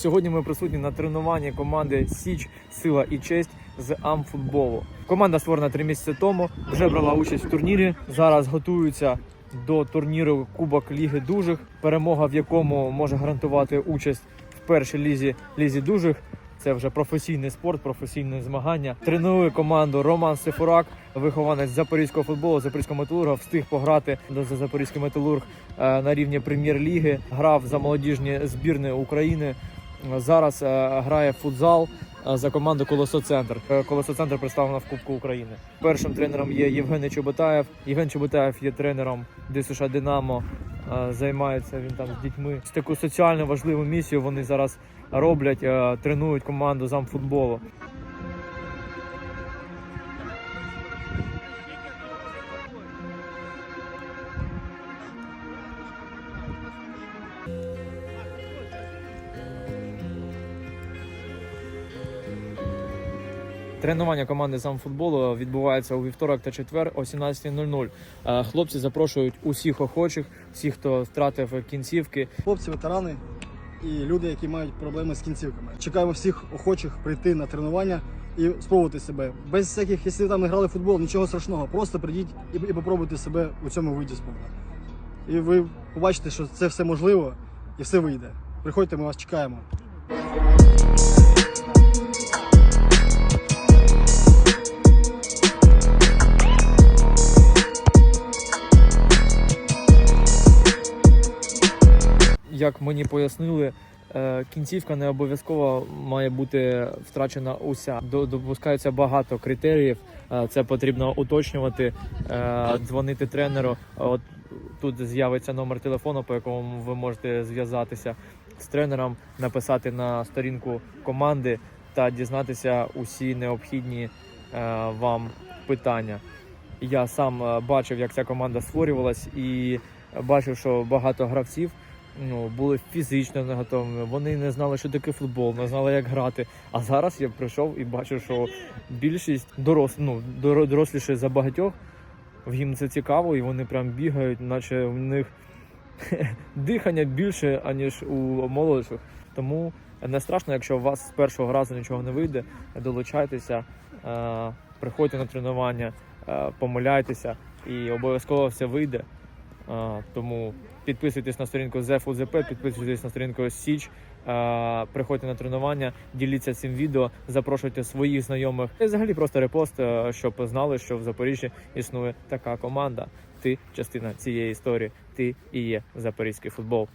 Сьогодні ми присутні на тренуванні команди Січ, Сила і Честь з Амфутболу. Команда створена три місяці тому, вже брала участь в турнірі. Зараз готуються до турніру Кубок Ліги Дужих, перемога в якому може гарантувати участь в першій лізі лізі дужих. Це вже професійний спорт, професійне змагання. Тренує команду Роман Сифурак, вихованець запорізького футболу, запорізького металурга, встиг пограти за запорізький металург е, на рівні прем'єр-ліги. Грав за молодіжні збірні України. Зараз е, грає футзал е, за команду Колосоцентр. Колосоцентр Е, Колесо Центр представлена в Кубку України. Першим тренером є Євгений Чоботаєв. Євген Чоботаєв є тренером ДСШ Динамо. Займається він там з дітьми. З таку соціально важливу місію вони зараз роблять, тренують команду замфутболу. Тренування команди замфутболу відбувається у вівторок та четвер о 17.00. Е, Хлопці запрошують усіх охочих, всіх, хто втратив кінцівки, Хлопці, ветерани і люди, які мають проблеми з кінцівками. Чекаємо всіх охочих прийти на тренування і спробувати себе. Без всяких, якщо там не грали в футбол, нічого страшного. Просто прийдіть і, і попробуйте себе у цьому виді спорту. І ви побачите, що це все можливо і все вийде. Приходьте, ми вас чекаємо. Як мені пояснили, е, кінцівка не обов'язково має бути втрачена уся. До- Допускається багато критеріїв. Е, Це потрібно уточнювати, е, дзвонити тренеру. От тут з'явиться номер телефону, по якому ви можете зв'язатися з тренером, написати на сторінку команди та дізнатися усі необхідні вам питання. Я сам бачив, як ця команда створювалась, і бачив, що багато гравців ну, були фізично не готовими. Вони не знали, що таке футбол, не знали, як грати. А зараз я прийшов і бачу, що більшість дорос, ну, доросліше за багатьох. Їм це цікаво, і вони прям бігають, наче в них дихання більше, аніж у молодших. Тому не страшно, якщо у вас з першого разу нічого не вийде, долучайтеся, е, приходьте на тренування, е, помиляйтеся і обов'язково все вийде. Тому підписуйтесь на сторінку ZFUZP, підписуйтесь на сторінку Січ, приходьте на тренування, діліться цим відео, запрошуйте своїх знайомих. І взагалі просто репост, щоб знали, що в Запоріжжі існує така команда. Ти частина цієї історії, ти і є запорізький футбол.